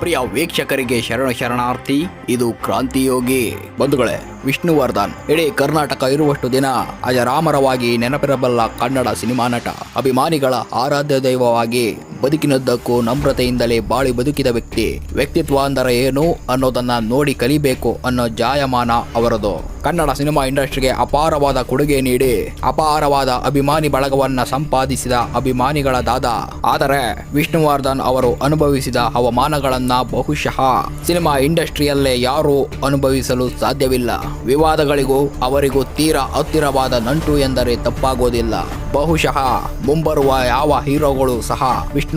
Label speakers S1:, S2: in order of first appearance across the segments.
S1: ಪ್ರಿಯ ವೀಕ್ಷಕರಿಗೆ ಶರಣ ಶರಣಾರ್ಥಿ ಇದು ಕ್ರಾಂತಿಯೋಗಿ. ಬಂಧುಗಳೇ, ವಿಷ್ಣುವರ್ಧನ್, ಇಡೀ ಕರ್ನಾಟಕ ಇರುವಷ್ಟು ದಿನ ಅಜರಾಮರವಾಗಿ ನೆನಪಿರಬಲ್ಲ ಕನ್ನಡ ಸಿನಿಮಾ ನಟ, ಅಭಿಮಾನಿಗಳ ಆರಾಧ್ಯ ದೈವವಾಗಿ ಬದುಕಿನದ್ದಕ್ಕೂ ನಮ್ರತೆಯಿಂದಲೇ ಬಾಳಿ ಬದುಕಿದ ವ್ಯಕ್ತಿ. ವ್ಯಕ್ತಿತ್ವ ಅಂದರೆ ಏನು ಅನ್ನೋದನ್ನ ನೋಡಿ ಕಲಿಬೇಕು ಅನ್ನೋ ಜಾಯಮಾನ ಅವರದು. ಕನ್ನಡ ಸಿನಿಮಾ ಇಂಡಸ್ಟ್ರಿಗೆ ಅಪಾರವಾದ ಕೊಡುಗೆ ನೀಡಿ, ಅಪಾರವಾದ ಅಭಿಮಾನಿ ಬಳಗವನ್ನ ಸಂಪಾದಿಸಿದ ಅಭಿಮಾನಿಗಳ ದಾದ. ಆದರೆ ವಿಷ್ಣುವರ್ಧನ್ ಅವರು ಅನುಭವಿಸಿದ ಅವಮಾನಗಳನ್ನ ಬಹುಶಃ ಸಿನಿಮಾ ಇಂಡಸ್ಟ್ರಿಯಲ್ಲೇ ಯಾರೂ ಅನುಭವಿಸಲು ಸಾಧ್ಯವಿಲ್ಲ. ವಿವಾದಗಳಿಗೂ ಅವರಿಗೂ ತೀರಾ ಹತ್ತಿರವಾದ ನಂಟು ಎಂದರೆ ತಪ್ಪಾಗೋದಿಲ್ಲ. ಬಹುಶಃ ಮುಂಬರುವ ಯಾವ ಹೀರೋಗಳು ಸಹ ವಿಷ್ಣುವರ್ಧನ್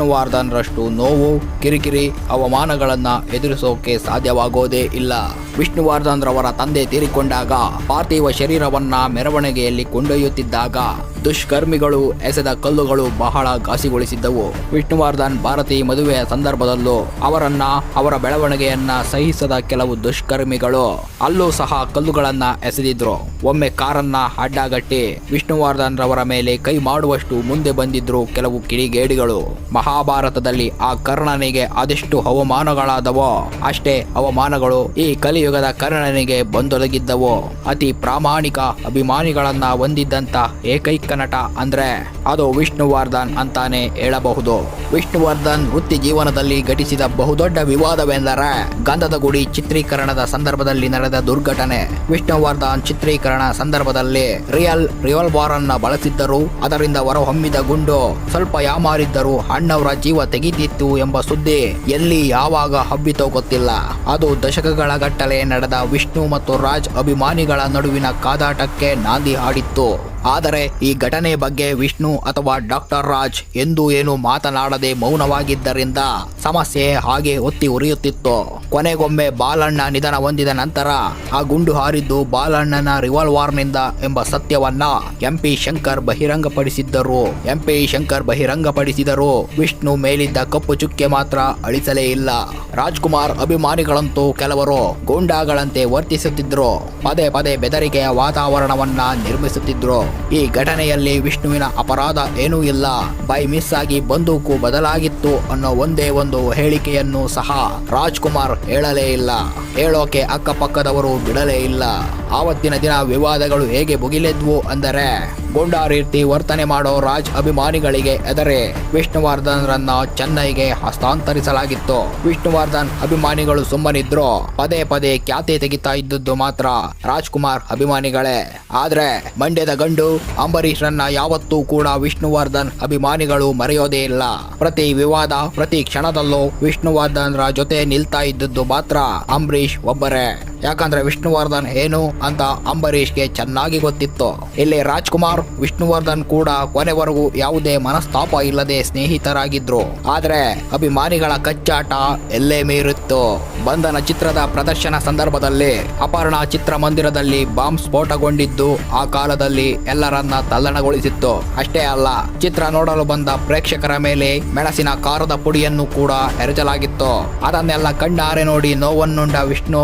S1: ರಷ್ಟು ನೋವು ಕಿರಿಕಿರಿ ಅವಮಾನಗಳನ್ನ ಎದುರಿಸೋಕೆ ಸಾಧ್ಯವಾಗೋದೇ ಇಲ್ಲ. ವಿಷ್ಣುವರ್ಧನ್ರವರ ತಂದೆ ತೀರಿಕೊಂಡಾಗ ಪಾರ್ಥಿವ ಶರೀರವನ್ನ ಮೆರವಣಿಗೆಯಲ್ಲಿ ಕೊಂಡೊಯ್ಯುತ್ತಿದ್ದಾಗ ದುಷ್ಕರ್ಮಿಗಳು ಎಸೆದ ಕಲ್ಲುಗಳು ಬಹಳ ಘಾಸಿಗೊಳಿಸಿದ್ದವು. ವಿಷ್ಣುವರ್ಧನ್ ಭಾರತಿ ಮದುವೆಯ ಸಂದರ್ಭದಲ್ಲೂ ಅವರನ್ನ, ಅವರ ಬೆಳವಣಿಗೆಯನ್ನ ಸಹಿಸದ ಕೆಲವು ದುಷ್ಕರ್ಮಿಗಳು ಅಲ್ಲೂ ಸಹ ಕಲ್ಲುಗಳನ್ನ ಎಸೆದಿದ್ರು. ಒಮ್ಮೆ ಕಾರನ್ನ ಅಡ್ಡಗಟ್ಟಿ ವಿಷ್ಣುವರ್ಧನ್ ರವರ ಮೇಲೆ ಕೈ ಮಾಡುವಷ್ಟು ಮುಂದೆ ಬಂದಿದ್ರು ಕೆಲವು ಕಿಡಿಗೇಡಿಗಳು. ಮಹಾಭಾರತದಲ್ಲಿ ಆ ಕರ್ಣನಿಗೆ ಅದೆಷ್ಟು ಅವಮಾನಗಳಾದವೋ, ಅಷ್ಟೇ ಅವಮಾನಗಳು ಈ ಕಲಿಯುಗದ ಕರ್ಣನಿಗೆ ಬಂದೊದಗಿದ್ದವು. ಅತಿ ಪ್ರಾಮಾಣಿಕ ಅಭಿಮಾನಿಗಳನ್ನ ಹೊಂದಿದ್ದಂತ ಏಕೈಕ ನಟ ಅಂದ್ರೆ ಅದು ವಿಷ್ಣುವರ್ಧನ್ ಅಂತಾನೆ ಹೇಳಬಹುದು. ವಿಷ್ಣುವರ್ಧನ್ ವೃತ್ತಿ ಜೀವನದಲ್ಲಿ ಘಟಿಸಿದ ಬಹುದೊಡ್ಡ ವಿವಾದವೆಂದರೆ ಗಂಧದ ಗುಡಿ ಚಿತ್ರೀಕರಣದ ಸಂದರ್ಭದಲ್ಲಿ ನಡೆದ ದುರ್ಘಟನೆ. ವಿಷ್ಣುವರ್ಧನ್ ಚಿತ್ರೀಕರಣ ಸಂದರ್ಭದಲ್ಲಿ ರಿಯಲ್ ರಿವಾಲ್ವಾರ್ ಅನ್ನ ಬಳಸಿದ್ದರು. ಅದರಿಂದ ಹೊರಹೊಮ್ಮಿದ ಗುಂಡು ಸ್ವಲ್ಪ ಯಾಮಾರಿದ್ದರು ಅಣ್ಣವರ ಜೀವ ತೆಗೆದಿತ್ತು ಎಂಬ ಸುದ್ದಿ ಎಲ್ಲಿ ಯಾವಾಗ ಹಬ್ಬಿತೋ ಗೊತ್ತಿಲ್ಲ. ಅದು ದಶಕಗಳ ಗಟ್ಟಲೆ ನಡೆದ ವಿಷ್ಣು ಮತ್ತು ರಾಜ್ ಅಭಿಮಾನಿಗಳ ನಡುವಿನ ಕಾದಾಟಕ್ಕೆ ನಾಂದಿ ಹಾಡಿತ್ತು. ಆದರೆ ಈ ಘಟನೆ ಬಗ್ಗೆ ವಿಷ್ಣು ಅಥವಾ ಡಾಕ್ಟರ್ ರಾಜ್ ಎಂದು ಏನು ಮಾತನಾಡದೆ ಮೌನವಾಗಿದ್ದರಿಂದ ಸಮಸ್ಯೆ ಹಾಗೆ ಒತ್ತಿ ಉರಿಯುತ್ತಿತ್ತು. ಕೊನೆಗೊಮ್ಮೆ ಬಾಲಣ್ಣ ನಿಧನ ಹೊಂದಿದ ನಂತರ ಆ ಗುಂಡು ಹಾರಿದ್ದು ಬಾಲಣ್ಣನ ರಿವಾಲ್ವಾರ್ನಿಂದ ಎಂಬ ಸತ್ಯವನ್ನ ಎಂಪಿ ಶಂಕರ್ ಬಹಿರಂಗಪಡಿಸಿದ್ದರು. ಎಂಪಿ ಶಂಕರ್ ಬಹಿರಂಗಪಡಿಸಿದರು ವಿಷ್ಣು ಮೇಲಿದ್ದ ಕಪ್ಪು ಚುಕ್ಕೆ ಮಾತ್ರ ಅಳಿಸಲೇ ಇಲ್ಲ. ರಾಜ್ಕುಮಾರ್ ಅಭಿಮಾನಿಗಳಂತೂ ಕೆಲವರು ಗೂಂಡಾಗಳಂತೆ ವರ್ತಿಸುತ್ತಿದ್ರು. ಪದೇ ಪದೇ ಬೆದರಿಕೆಯ ವಾತಾವರಣವನ್ನ ನಿರ್ಮಿಸುತ್ತಿದ್ರು. ಈ ಘಟನೆಯಲ್ಲಿ ವಿಷ್ಣುವಿನ ಅಪರಾಧ ಏನೂ ಇಲ್ಲ. ಬೈ ಮಿಸ್ ಆಗಿ ಬಂದೂಕು ಬದಲಾಗಿತ್ತು ಅನ್ನೋ ಒಂದೇ ಒಂದು ಹೇಳಿಕೆಯನ್ನು ಸಹ ರಾಜ್ಕುಮಾರ್ ಹೇಳಲೇ ಇಲ್ಲ. ಹೇಳೋಕೆ ಅಕ್ಕಪಕ್ಕದವರು ಬಿಡಲೇ ಇಲ್ಲ. ಆವತ್ತಿನ ದಿನ ವಿವಾದಗಳು ಹೇಗೆ ಮುಗಿಲೆದ್ವು ಅಂದರೆ ಗೂಂಡಾ ರೀತಿ ವರ್ತನೆ ಮಾಡೋ ರಾಜ್ ಅಭಿಮಾನಿಗಳಿಗೆ ಎದರೆ ವಿಷ್ಣುವರ್ಧನ್ರನ್ನ ಚೆನ್ನೈಗೆ ಹಸ್ತಾಂತರಿಸಲಾಗಿತ್ತು. ವಿಷ್ಣುವರ್ಧನ್ ಅಭಿಮಾನಿಗಳು ಸುಮ್ಮನಿದ್ರು. ಪದೇ ಪದೇ ಖ್ಯಾತಿ ತೆಗಿತಾ ಇದ್ದದ್ದು ಮಾತ್ರ ರಾಜ್ಕುಮಾರ್ ಅಭಿಮಾನಿಗಳೇ. ಆದ್ರೆ ಮಂಡ್ಯದ ಗಂಡು ಅಂಬರೀಷ್ರನ್ನ ಯಾವತ್ತೂ ಕೂಡ ವಿಷ್ಣುವರ್ಧನ್ ಅಭಿಮಾನಿಗಳು ಮರೆಯೋದೇ ಇಲ್ಲ. ಪ್ರತಿ ವಿವಾದ, ಪ್ರತಿ ಕ್ಷಣದಲ್ಲೂ ವಿಷ್ಣುವರ್ಧನ್ರ ಜೊತೆ ನಿಲ್ತಾ ಇದ್ದದ್ದು ಮಾತ್ರ ಅಂಬರೀಷ್ ಒಬ್ಬರೇ. ಯಾಕಂದ್ರೆ ವಿಷ್ಣುವರ್ಧನ್ ಏನು ಅಂತ ಅಂಬರೀಷ್ಗೆ ಚೆನ್ನಾಗಿ ಗೊತ್ತಿತ್ತು. ಇಲ್ಲಿ ರಾಜ್ಕುಮಾರ್, ವಿಷ್ಣುವರ್ಧನ್ ಕೂಡ ಕೊನೆವರೆಗೂ ಯಾವುದೇ ಮನಸ್ತಾಪ ಇಲ್ಲದೆ ಸ್ನೇಹಿತರಾಗಿದ್ರು. ಆದ್ರೆ ಅಭಿಮಾನಿಗಳ ಕಚ್ಚಾಟ ಎಲ್ಲೇ ಮೀರಿತ್ತು. ಬಂಧನ ಚಿತ್ರದ ಪ್ರದರ್ಶನ ಸಂದರ್ಭದಲ್ಲಿ ಅಪರ್ಣ ಚಿತ್ರಮಂದಿರದಲ್ಲಿ ಬಾಂಬ್ ಸ್ಫೋಟಗೊಂಡಿದ್ದು ಆ ಕಾಲದಲ್ಲಿ ಎಲ್ಲರನ್ನ ತಲ್ಲಣಗೊಳಿಸಿತ್ತು. ಅಷ್ಟೇ ಅಲ್ಲ, ಚಿತ್ರ ನೋಡಲು ಬಂದ ಪ್ರೇಕ್ಷಕರ ಮೇಲೆ ಮೆಣಸಿನ ಕಾರದ ಪುಡಿಯನ್ನು ಕೂಡ ಎರಚಲಾಗಿತ್ತು. ಅದನ್ನೆಲ್ಲ ಕಣ್ಣಾರೆ ನೋಡಿ ನೋವನ್ನುಂಡ ವಿಷ್ಣು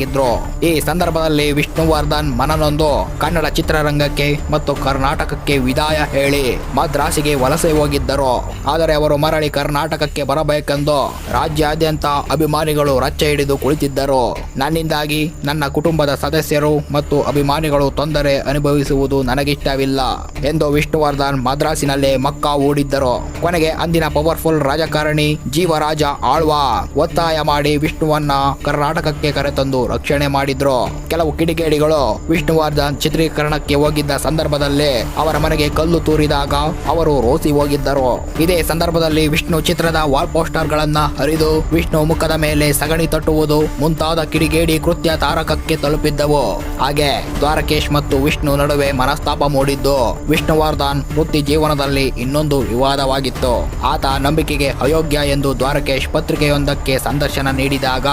S1: ಖಿನ್ನತರಾಗಿದ್ರು ಈ ಸಂದರ್ಭದಲ್ಲಿ ವಿಷ್ಣುವರ್ಧನ್ ಮನನೊಂದು ಕನ್ನಡ ಚಿತ್ರರಂಗಕ್ಕೆ ಮತ್ತು ಕರ್ನಾಟಕಕ್ಕೆ ವಿದಾಯ ಹೇಳಿ ಮದ್ರಾಸಿಗೆ ವಲಸೆ ಹೋಗಿದ್ದರು. ಆದರೆ ಅವರು ಮರಳಿ ಕರ್ನಾಟಕಕ್ಕೆ ಬರಬೇಕೆಂದು ರಾಜ್ಯಾದ್ಯಂತ ಅಭಿಮಾನಿಗಳು ರಚ್ಚೆ ಹಿಡಿದು ಕುಳಿತಿದ್ದರು. ನನ್ನಿಂದಾಗಿ ನನ್ನ ಕುಟುಂಬದ ಸದಸ್ಯರು ಮತ್ತು ಅಭಿಮಾನಿಗಳು ತೊಂದರೆ ಅನುಭವಿಸುವುದು ನನಗಿಷ್ಟವಿಲ್ಲ ಎಂದು ವಿಷ್ಣುವರ್ಧನ್ ಮದ್ರಾಸಿನಲ್ಲೇ ಮಕ್ಕಾ ಓಡಿದ್ದರು ಕೊನೆಗೆ ಅಂದಿನ ಪವರ್ಫುಲ್ ರಾಜಕಾರಣಿ ಜೀವರಾಜ ಆಳ್ವಾ ಒತ್ತಾಯ ಮಾಡಿ ವಿಷ್ಣುವನ್ನ ಕರ್ನಾಟಕಕ್ಕೆ ಕರೆತಂದು ರಕ್ಷಣೆ ಮಾಡಿದ್ರು. ಕೆಲವು ಕಿಡಿಗೇಡಿಗಳು ವಿಷ್ಣುವರ್ಧನ್ ಚಿತ್ರೀಕರಣಕ್ಕೆ ಹೋಗಿದ್ದ ಸಂದರ್ಭದಲ್ಲಿ ಅವರ ಮನೆಗೆ ಕಲ್ಲು ತೂರಿದಾಗ ಅವರು ರೋಸಿ ಹೋಗಿದ್ದರು. ಇದೇ ಸಂದರ್ಭದಲ್ಲಿ ವಿಷ್ಣು ಚಿತ್ರದ ವಾಲ್ ಪೋಸ್ಟರ್ ಗಳನ್ನ ಹರಿದು ವಿಷ್ಣು ಮುಖದ ಮೇಲೆ ಸಗಣಿ ತಟ್ಟುವುದು ಮುಂತಾದ ಕಿಡಿಗೇಡಿ ಕೃತ್ಯ ತಾರಕಕ್ಕೆ ತಲುಪಿದ್ದವು. ಹಾಗೆ ದ್ವಾರಕೇಶ್ ಮತ್ತು ವಿಷ್ಣು ನಡುವೆ ಮನಸ್ತಾಪ ಮೂಡಿದ್ದು ವಿಷ್ಣುವರ್ಧನ್ ವೃತ್ತಿ ಜೀವನದಲ್ಲಿ ಇನ್ನೊಂದು ವಿವಾದವಾಗಿತ್ತು. ಆತ ನಂಬಿಕೆಗೆ ಅಯೋಗ್ಯ ಎಂದು ದ್ವಾರಕೇಶ್ ಪತ್ರಿಕೆಯೊಂದಕ್ಕೆ ಸಂದರ್ಶನ ನೀಡಿದಾಗ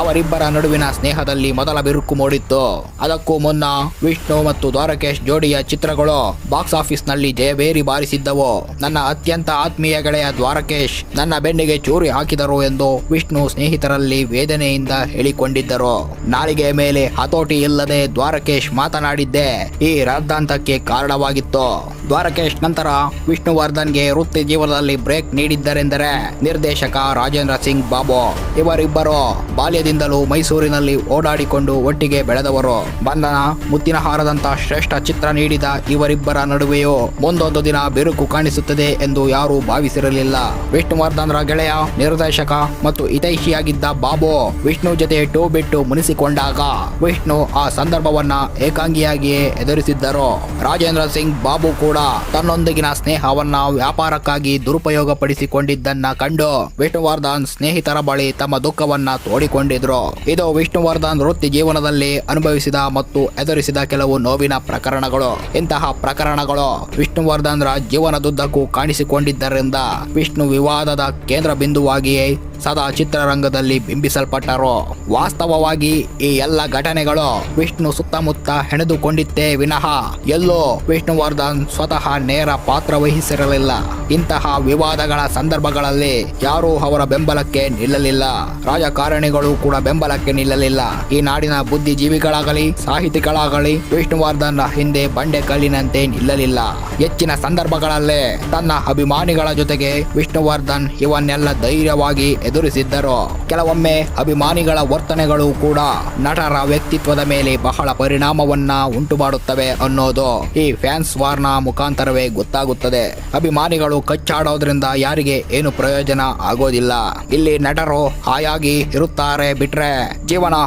S1: ಅವರಿಬ್ಬರ ನಡುವಿನ ಸ್ನೇಹ ಸ್ನೇಹದಲ್ಲಿ ಮೊದಲ ಬಿರುಕು ಮೂಡಿತ್ತು. ಅದಕ್ಕೂ ಮುನ್ನ ವಿಷ್ಣು ಮತ್ತು ದ್ವಾರಕೇಶ್ ಜೋಡಿಯ ಚಿತ್ರಗಳು ಬಾಕ್ಸ್ ಆಫೀಸ್ನಲ್ಲಿ ಜಯಬೇರಿ ಬಾರಿಸಿದ್ದವು. ನನ್ನ ಅತ್ಯಂತ ಆತ್ಮೀಯ ಗೆಳೆಯ ದ್ವಾರಕೇಶ್ ನನ್ನ ಬೆನ್ನಿಗೆ ಚೂರಿ ಹಾಕಿದರು ಎಂದು ವಿಷ್ಣು ಸ್ನೇಹಿತರಲ್ಲಿ ವೇದನೆಯಿಂದ ಹೇಳಿಕೊಂಡಿದ್ದರು. ನಾಲಿಗೆ ಮೇಲೆ ಹತೋಟಿ ಇಲ್ಲದೆ ದ್ವಾರಕೇಶ್ ಮಾತನಾಡಿದ್ದೆ ಈ ರಾದ್ದಾಂತಕ್ಕೆ ಕಾರಣವಾಗಿತ್ತು. ದ್ವಾರಕೇಶ್ ನಂತರ ವಿಷ್ಣುವರ್ಧನ್ಗೆ ವೃತ್ತಿ ಜೀವನದಲ್ಲಿ ಬ್ರೇಕ್ ನೀಡಿದ್ದರೆಂದರೆ ನಿರ್ದೇಶಕ ರಾಜೇಂದ್ರ ಸಿಂಗ್ ಬಾಬು. ಇವರಿಬ್ಬರು ಬಾಲ್ಯದಿಂದಲೂ ಮೈಸೂರಿನಲ್ಲಿ ಓಡಾಡಿಕೊಂಡು ಒಟ್ಟಿಗೆ ಬೆಳೆದವರು. ಬಂಧನ, ಮುತ್ತಿನ ಹಾರದಂತ ಶ್ರೇಷ್ಠ ಚಿತ್ರ ನೀಡಿದ ಇವರಿಬ್ಬರ ನಡುವೆಯೂ ಮುಂದೊಂದು ದಿನ ಬಿರುಕು ಕಾಣಿಸುತ್ತದೆ ಎಂದು ಯಾರೂ ಭಾವಿಸಿರಲಿಲ್ಲ. ವಿಷ್ಣುವರ್ಧನ್ರ ಗೆಳೆಯ, ನಿರ್ದೇಶಕ ಮತ್ತು ಹಿತೈಷಿಯಾಗಿದ್ದ ಬಾಬು ವಿಷ್ಣು ಜೊತೆ ಟೂ ಬಿಟ್ಟು ಮುನಿಸಿಕೊಂಡಾಗ ವಿಷ್ಣು ಆ ಸಂದರ್ಭವನ್ನ ಏಕಾಂಗಿಯಾಗಿಯೇ ಎದುರಿಸಿದ್ದರು. ರಾಜೇಂದ್ರ ಸಿಂಗ್ ಬಾಬು ಕೂಡ ತನ್ನೊಂದಿಗಿನ ಸ್ನೇಹವನ್ನ ವ್ಯಾಪಾರಕ್ಕಾಗಿ ದುರುಪಯೋಗ ಪಡಿಸಿಕೊಂಡಿದ್ದನ್ನ ಕಂಡು ವಿಷ್ಣುವರ್ಧನ್ ಸ್ನೇಹಿತರ ಬಳಿ ತಮ್ಮ ದುಃಖವನ್ನ ತೋಡಿಕೊಂಡಿದ್ರು. ಇದು ವಿಷ್ಣುವರ್ಧನ್ ವೃತ್ತಿ ಜೀವನದಲ್ಲಿ ಅನುಭವಿಸಿದ ಮತ್ತು ಎದುರಿಸಿದ ಕೆಲವು ನೋವಿನ ಪ್ರಕರಣಗಳು. ಇಂತಹ ಪ್ರಕರಣಗಳು ವಿಷ್ಣುವರ್ಧನ್ರ ಜೀವನದುದ್ದಕ್ಕೂ ಕಾಣಿಸಿಕೊಂಡಿದ್ದರಿಂದ ವಿಷ್ಣು ವಿವಾದದ ಕೇಂದ್ರ ಬಿಂದುವಾಗಿಯೇ ಸದಾ ಚಿತ್ರರಂಗದಲ್ಲಿ ಬಿಂಬಿಸಲ್ಪಟ್ಟರು. ವಾಸ್ತವವಾಗಿ ಈ ಎಲ್ಲ ಘಟನೆಗಳು ವಿಷ್ಣು ಸುತ್ತಮುತ್ತ ಹೆಣೆದುಕೊಂಡಿತ್ತೇ ವಿನಃ ಎಲ್ಲೋ ವಿಷ್ಣುವರ್ಧನ್ ಸ್ವತಃ ನೇರ ಪಾತ್ರ ವಹಿಸಿರಲಿಲ್ಲ. ಇಂತಹ ವಿವಾದಗಳ ಸಂದರ್ಭಗಳಲ್ಲಿ ಯಾರೂ ಅವರ ಬೆಂಬಲಕ್ಕೆ ನಿಲ್ಲಲಿಲ್ಲ. ರಾಜಕಾರಣಿಗಳು ಕೂಡ ಬೆಂಬಲಕ್ಕೆ ನಿಲ್ಲಲಿಲ್ಲ. ಈ ನಾಡಿನ ಬುದ್ಧಿಜೀವಿಗಳಾಗಲಿ, ಸಾಹಿತಿಗಳಾಗಲಿ ವಿಷ್ಣುವರ್ಧನ್ ಹಿಂದೆ ಬಂಡೆ ಕಲ್ಲಿನಂತೆ ನಿಲ್ಲಲಿಲ್ಲ. ಹೆಚ್ಚಿನ ಸಂದರ್ಭಗಳಲ್ಲೇ ತನ್ನ ಅಭಿಮಾನಿಗಳ ಜೊತೆಗೆ ವಿಷ್ಣುವರ್ಧನ್ ಇವನ್ನೆಲ್ಲ ಧೈರ್ಯವಾಗಿ ಎದುರಿಸಿದ್ದರು. ಕೆಲವೊಮ್ಮೆ ಅಭಿಮಾನಿಗಳ ವರ್ತನೆಗಳು ಕೂಡ ನಟರ ವ್ಯಕ್ತಿತ್ವದ ಮೇಲೆ ಬಹಳ ಪರಿಣಾಮವನ್ನ ಉಂಟು ಮಾಡುತ್ತವೆ ಅನ್ನೋದು ಈ ಫ್ಯಾನ್ಸ್ ವಾರ್ನ ಮುಖಾಂತರವೇ ಗೊತ್ತಾಗುತ್ತದೆ. ಅಭಿಮಾನಿಗಳು ಕಚ್ಚಾಡೋದ್ರಿಂದ ಯಾರಿಗೆ ಏನು ಪ್ರಯೋಜನ ಆಗೋದಿಲ್ಲ. ಇಲ್ಲಿ ನಟರು ಹಾಯಾಗಿ ಇರುತ್ತಾರೆ ಬಿಟ್ರೆ ಜೀವನ